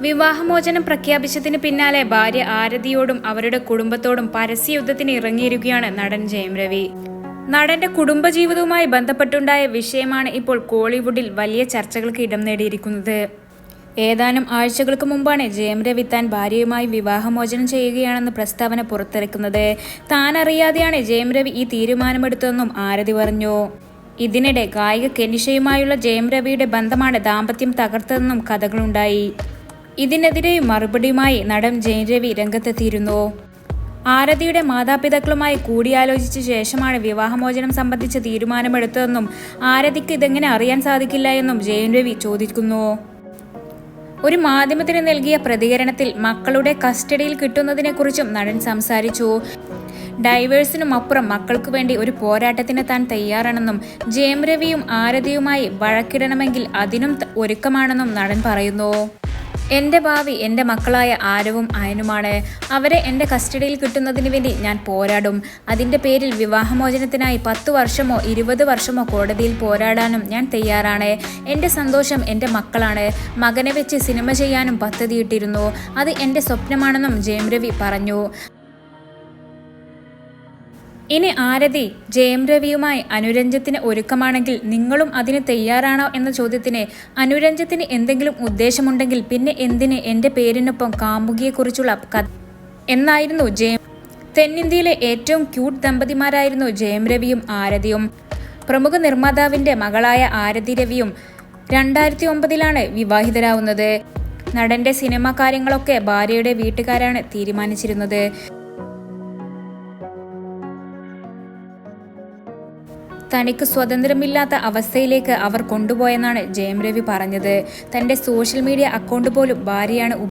വിവാഹമോചനം പ്രഖ്യാപിച്ചതിന് പിന്നാലെ ഭാര്യ ആരതിയോടും അവരുടെ കുടുംബത്തോടും പരസ്യയുദ്ധത്തിന് ഇറങ്ങിയിരിക്കുകയാണ് നടൻ ജയം രവി. നടന്റെ കുടുംബജീവിതവുമായി ബന്ധപ്പെട്ടുണ്ടായ വിഷയമാണ് ഇപ്പോൾ കോളിവുഡിൽ വലിയ ചർച്ചകൾക്ക് ഇടം നേടിയിരിക്കുന്നത്. ഏതാനും ആഴ്ചകൾക്ക് മുമ്പാണ് ജയം രവി താൻ ഭാര്യയുമായി വിവാഹമോചനം ചെയ്യുകയാണെന്ന് പ്രസ്താവന പുറത്തിറക്കുന്നത്. താൻ അറിയാതെയാണ് ജയം രവി ഈ തീരുമാനമെടുത്തതെന്നും ആരതി പറഞ്ഞു. ഇതിനിടെ ഗായിക കെനിഷയുമായുള്ള ജയം രവിയുടെ ബന്ധമാണ് ദാമ്പത്യം തകർത്തതെന്നും കഥകളുണ്ടായി. ഇതിനെതിരെ മറുപടിയുമായി നടൻ ജയൻ രവി രംഗത്തെത്തിയിരുന്നു. ആരതിയുടെ മാതാപിതാക്കളുമായി കൂടിയാലോചിച്ച ശേഷമാണ് വിവാഹമോചനം സംബന്ധിച്ച തീരുമാനമെടുത്തതെന്നും ആരതിക്ക് ഇതെങ്ങനെ അറിയാൻ സാധിക്കില്ല എന്നും ജയൻ രവി ചോദിക്കുന്നു. ഒരു മാധ്യമത്തിന് നൽകിയ പ്രതികരണത്തിൽ മക്കളുടെ കസ്റ്റഡിയിൽ കിട്ടുന്നതിനെക്കുറിച്ചും നടൻ സംസാരിച്ചു. ഡൈവേഴ്സിനും അപ്പുറം മക്കൾക്കു വേണ്ടി ഒരു പോരാട്ടത്തിന് താൻ തയ്യാറാണെന്നും ജയം രവിയും ആരതിയുമായി വഴക്കിടണമെങ്കിൽ അതിനും ഒരുക്കമാണെന്നും നടൻ പറയുന്നു. എന്റെ ഭാവി എന്റെ മക്കളായ ആരവും അയനുമാണ്. അവരെ എന്റെ കസ്റ്റഡിയിൽ കിട്ടുന്നതിന് വേണ്ടി ഞാൻ പോരാടും. അതിന്റെ പേരിൽ വിവാഹമോചനത്തിനായി പത്തു വർഷമോ ഇരുപത് വർഷമോ കോടതിയിൽ പോരാടാനും ഞാൻ തയ്യാറാണ്. എന്റെ സന്തോഷം എന്റെ മക്കളാണ്. മകനെ വെച്ച് സിനിമ ചെയ്യാനും പദ്ധതിയിട്ടിരുന്നു. അത് എന്റെ സ്വപ്നമാണെന്നും ജയം രവി പറഞ്ഞു. ഇനി ആരതി ജയം രവിയുമായി അനുരഞ്ജത്തിന് ഒരുക്കമാണെങ്കിൽ നിങ്ങളും അതിന് തയ്യാറാണോ എന്ന ചോദ്യത്തിന് അനുരഞ്ജത്തിന് എന്തെങ്കിലും ഉദ്ദേശമുണ്ടെങ്കിൽ പിന്നെ എന്തിന് എന്റെ പേരിനൊപ്പം കാമുകിയെക്കുറിച്ചുള്ള കഥ? എന്നായിരുന്നു ജയം തെന്നിന്ത്യയിലെ ഏറ്റവും ക്യൂട്ട് ദമ്പതിമാരായിരുന്നു ജയം രവിയും ആരതിയും. പ്രമുഖ നിർമ്മാതാവിന്റെ മകളായ ആരതി രവിയും രണ്ടായിരത്തി ഒമ്പതിലാണ് വിവാഹിതരാവുന്നത്. നടന്റെ സിനിമാ കാര്യങ്ങളൊക്കെ ഭാര്യയുടെ വീട്ടുകാരാണ് തീരുമാനിച്ചിരുന്നത്. തനിക്ക് സ്വതന്ത്രമില്ലാത്ത അവസ്ഥയിലേക്ക് അവർ കൊണ്ടുപോയെന്നാണ് ജയം രവി പറഞ്ഞത്. തന്റെ സോഷ്യൽ മീഡിയ അക്കൗണ്ട് പോലും ഭാര്യയാണ്